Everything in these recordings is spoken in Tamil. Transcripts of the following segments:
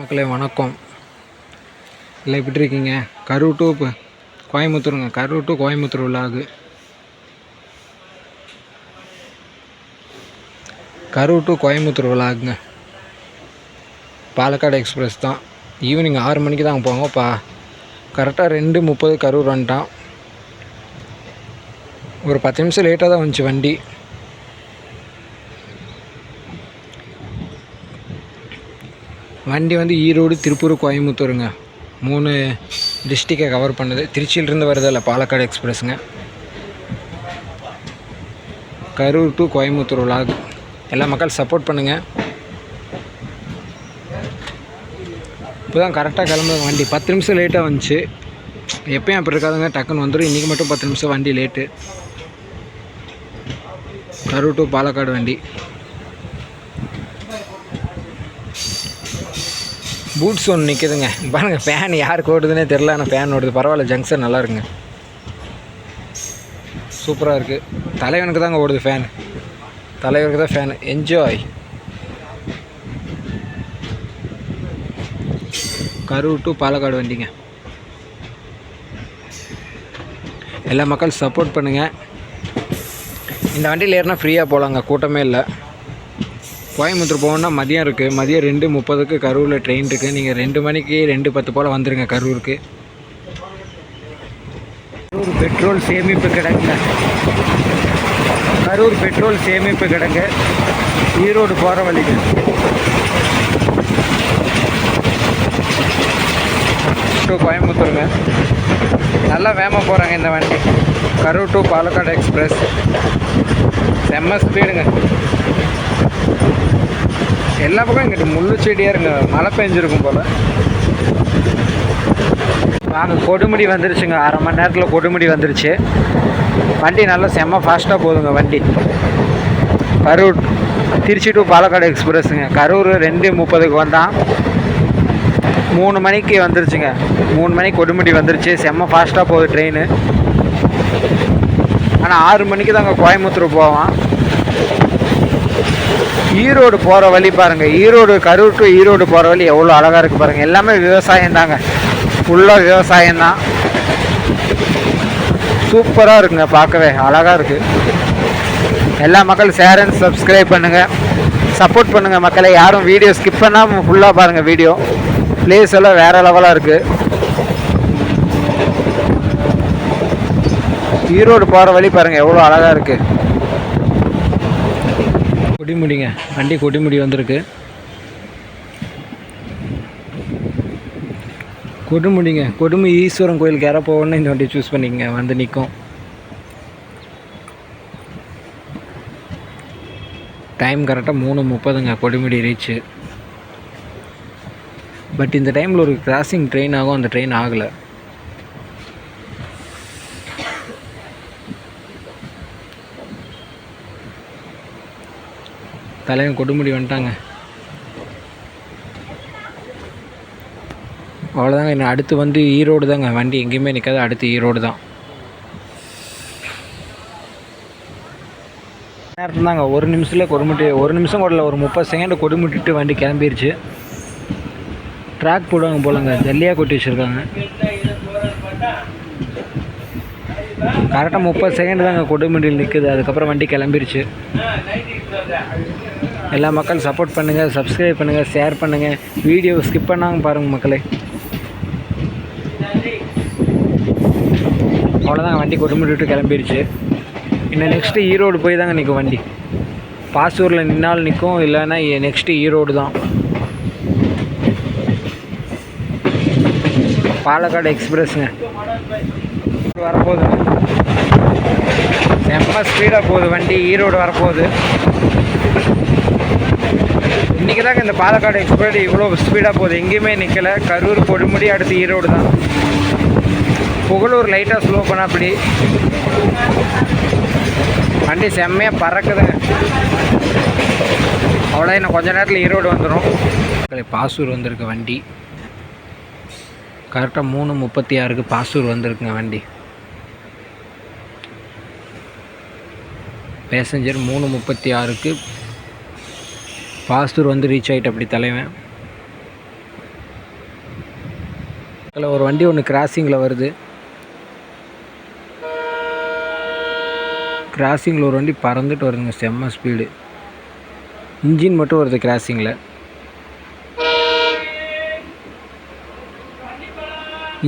மக்களே வணக்கம். இல்லை எப்படி இருக்கீங்க? கரூர் டு இப்போ கோயம்புத்தூருங்க. கரூர் டு கோயம்புத்தூர் விழாகு கரூர் டு கோயம்புத்தூர் விழாகுங்க பாலக்காடு எக்ஸ்பிரஸ் தான். ஈவினிங் ஆறு மணிக்கு தான் போங்க பா. கரெக்டாக ரெண்டு முப்பது கரூர் வந்துட்டான் ஒரு பத்து நிமிஷம் லேட்டாக தான் வந்துச்சு வண்டி. வண்டி வந்து ஈரோடு திருப்பூர் கோயம்புத்தூருங்க. மூணு டிஸ்ட்ரிக்கை கவர் பண்ணுது. திருச்சியிலிருந்து வருதில்ல பாலக்காடு எக்ஸ்பிரஸுங்க கரூர் டு கோயம்புத்தூர் விலாக் எல்லா மக்கள் சப்போர்ட் பண்ணுங்கள் இப்போ தான் கரெக்டாக கிளம்புது வண்டி. பத்து நிமிஷம் லேட்டாக வந்துச்சு. எப்பயும் அப்படி இருக்காதுங்க. டக்குன்னு வந்துடும் இன்றைக்கி மட்டும் பத்து நிமிஷம் வண்டி லேட்டு கரூர் டு பாலக்காடு வண்டி. பூட்ஸ் ஒன்று நிற்குதுங்க பாருங்க ஃபேன் யாருக்கு ஓடுதுன்னே தெரில ஆனால் ஃபேன் ஓடுது. பரவாயில்ல ஜங்ஷன் நல்லா இருக்குங்க. சூப்பராக இருக்குது தலைவனுக்கு தாங்க ஓடுது ஃபேன் தலைவருக்கு தான் fan enjoy Karur to Palakkad வண்டிங்க. எல்லா மக்கள் சப்போர்ட் பண்ணுங்கள் இந்த வண்டியில் ஏறினா ஃப்ரீயாக போகலாங்க கூட்டமே இல்லை. கோயம்புத்தூர் போகணுன்னா மதியம் இருக்குது மதியம் ரெண்டு முப்பதுக்கு கரூரில் ட்ரெயின் இருக்குது நீங்கள் ரெண்டு மணிக்கு ரெண்டு பத்து போல் வந்துடுங்க கரூருக்கு. கரூர் பெட்ரோல் சேமிப்பு கிடங்க. கரூர் பெட்ரோல் சேமிப்பு கிடங்க. ஈரோடு போகிற வழிக்கு டு கோயம்புத்தூருங்க. நல்லா வேகமாக போகிறாங்க இந்த வண்டி. கரூர் டு பாலக்காடு எக்ஸ்பிரஸ் செம்ம ஸ்பீடுங்க எல்லா பக்கம் இங்கிட்ட முள்ளு செடியாக இருங்க. மழை பெஞ்சிருக்கும் போல். வாங்க கொடுமுடி வந்துருச்சுங்க. அரை மணி நேரத்தில் கொடுமுடி வந்துருச்சு. வண்டி நல்லா செம்ம ஃபாஸ்ட்டாக போகுதுங்க வண்டி. கரூர் திருச்சி டு பாலக்காடு எக்ஸ்பிரஸுங்க கரூர் ரெண்டு முப்பதுக்கு வந்தான். மூணு மணிக்கு வந்துருச்சுங்க. மூணு மணிக்கு கொடுமுடி வந்துருச்சு. செம்ம ஃபாஸ்ட்டாக போகுது ட்ரெயின் ஆனால் ஆறு மணிக்கு தாங்க கோயம்புத்தூர் போவான். ஈரோடு போகிற வழி பாருங்கள் ஈரோடு கரூர் டு ஈரோடு போகிற வழி எவ்வளோ அழகாக இருக்குது பாருங்கள் எல்லாமே விவசாயம் தாங்க. ஃபுல்லாக விவசாயம் தான். சூப்பராக இருக்குங்க பார்க்கவே. அழகாக இருக்குது எல்லா மக்கள் ஷேர் அண்ட் சப்ஸ்கிரைப் பண்ணுங்கள் சப்போர்ட் பண்ணுங்கள் மக்களை. யாரும் வீடியோ ஸ்கிப் பண்ணாமல் ஃபுல்லாக பாருங்கள் வீடியோ பிளேஸ் எல்லாம் வேறு லெவலாக இருக்குது ஈரோடு போகிற வழி பாருங்கள் எவ்வளோ அழகாக இருக்குது கொடிமுடிங்க. வண்டி கொடிமுடி வந்திருக்கு. கொடுமுடிங்க. கொடுமு ஈஸ்வரன் கோயிலுக்கு யாரோ போகணும்னு இந்த வண்டி சூஸ் பண்ணிக்கங்க. வந்து நிற்கும் டைம் கரெக்டாக மூணு முப்பதுங்க. கொடுமுடி ரீச்சு பட் இந்த டைமில் ஒரு கிராசிங் ட்ரெயின் ஆகும். அந்த ட்ரெயின் ஆகலை. தலைவன் கொடுமுடி வந்துட்டாங்க. அவ்வளோதாங்க என்ன அடுத்து வந்து ஈரோடு தாங்க. வண்டி எங்கேயுமே நிற்காது அடுத்து ஈரோடு தான். நேரத்தில் தாங்க ஒரு நிமிஷத்தில் கொடுமுட்டி ஒரு நிமிஷம் கூட ஒரு முப்பது செகண்ட் கொடுமுட்டிட்டு வண்டி கிளம்பிருச்சு. ட்ராக் போடுவாங்க போலங்க ஜல்லியாக கொட்டி வச்சுருக்காங்க. கரெக்டாக முப்பது செகண்ட் தாங்க கொடுமுடியில் நிற்குது அதுக்கப்புறம் வண்டி கிளம்பிருச்சு. எல்லா மக்களும் சப்போர்ட் பண்ணுங்கள் சப்ஸ்கிரைப் பண்ணுங்கள் ஷேர் பண்ணுங்கள் வீடியோ ஸ்கிப் பண்ணாங்க பாருங்கள் மக்களே. அவ்வளோதாங்க வண்டி கொடுமண்டி விட்டு கிளம்பிருச்சு. இன்னும் நெக்ஸ்ட்டு ஈரோடு போய் தாங்க நிற்கும் வண்டி. பாசூரில் நின்னாலும் நிற்கும் இல்லைன்னா நெக்ஸ்ட்டு ஈரோடு தான். பாலக்காடு எக்ஸ்பிரஸ்ங்க. வரப்போகுதுங்க செம்ம ஸ்பீடாக போகுது வண்டி e ஈரோடு வரப்போகுது. இன்றைக்கி தாங்க இந்த பாலக்காடு எக்ஸ்பிரஸ் இவ்வளோ ஸ்பீடாக போகுது. எங்கேயுமே நிற்கலை கரூர் கொடுமுடி அடுத்து e ஈரோடு தான். புகழூர் லைட்டாக ஸ்லோ பண்ண அப்படி. வண்டி செம்மையாக பறக்குதுங்க. அவ்வளோ இன்னும் கொஞ்ச நேரத்தில் ஈரோடு e வந்துடும் பாசூர் வந்திருக்கு வண்டி. கரெக்டாக மூணு முப்பத்தி ஆறுக்கு பாசூர் வந்திருக்குங்க வண்டி. பேசஞ்சர் மூணு முப்பத்தி ஆறுக்கு பாஸ்தூர் வந்து ரீச் ஆகிட்டு அப்படி தலைவன். அதில் ஒரு வண்டி ஒன்று கிராசிங்கில் வருது. கிராசிங்கில் ஒரு வண்டி பறந்துட்டு வருதுங்க செம்ம ஸ்பீடு இன்ஜின் மட்டும் வருது கிராசிங்கில்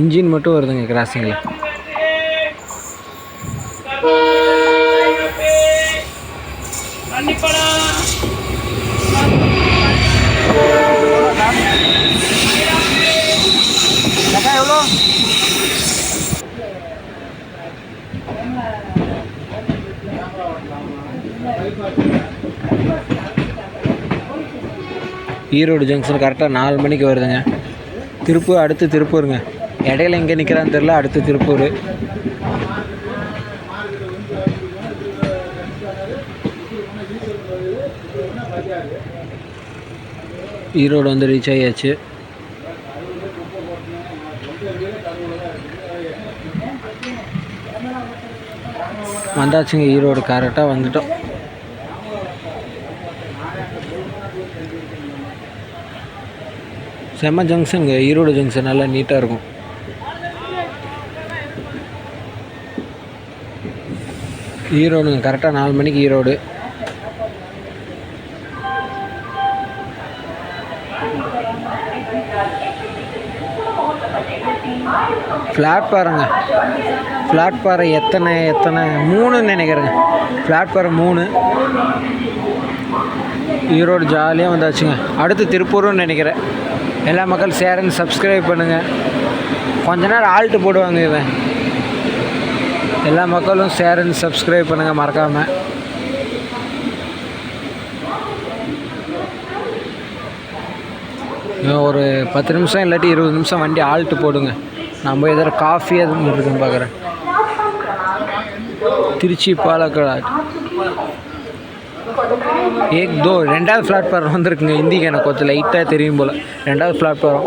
இன்ஜின் மட்டும் வருதுங்க கிராசிங்கில் எவ்வளோ ஈரோடு ஜங்ஷன் கரெக்டாக நாலு மணிக்கு வருதுங்க. திருப்பூர் அடுத்து திருப்பூருங்க. இடையில எங்கே நிற்கிறான்னு தெரில அடுத்து திருப்பூர். ஈரோடு வந்து ரீச் ஆகியாச்சு வந்தாச்சுங்க ஈரோடு கரெக்டாக வந்துட்டோம். செம்ம ஜங்ஷனுங்க ஈரோடு ஜங்ஷன் நல்லா நீட்டாக இருக்கும். ஈரோடுங்க கரெக்டாக நாலு மணிக்கு ஈரோடு. ஃப்ளாட் பாருங்க. ஃப்ளாட் பாறை எத்தனை எத்தனை? மூணுன்னு நினைக்கிறேங்க ஃப்ளாட் பாறை மூணு. ஈரோடு ஜாலியாக வந்தாச்சுங்க. அடுத்து திருப்பூர்னு நினைக்கிறேன். எல்லா மக்கள் சேரன் சப்ஸ்கிரைப் பண்ணுங்கள் கொஞ்ச நேரம் ஆல்ட்டு போடுவாங்க இவன். எல்லா மக்களும் சேரன் சப்ஸ்கிரைப் பண்ணுங்கள் மறக்காமல் இன்னும் ஒரு பத்து நிமிஷம் இல்லாட்டி இருபது நிமிஷம் வண்டி ஆல்ட்டு போடுங்க. நான் போய் எதாவது காஃபி எதுவும் இருக்குன்னு பார்க்குறேன். திருச்சி பாலக்காடு ஏக் தோ ரெண்டாவது பிளாட்ஃபார்ம் வந்திருக்குங்க. ஹிந்திக்கு எனக்கு கொஞ்சம் லைட்டாக தெரியும் போல். ரெண்டாவது பிளாட்ஃபார்ம்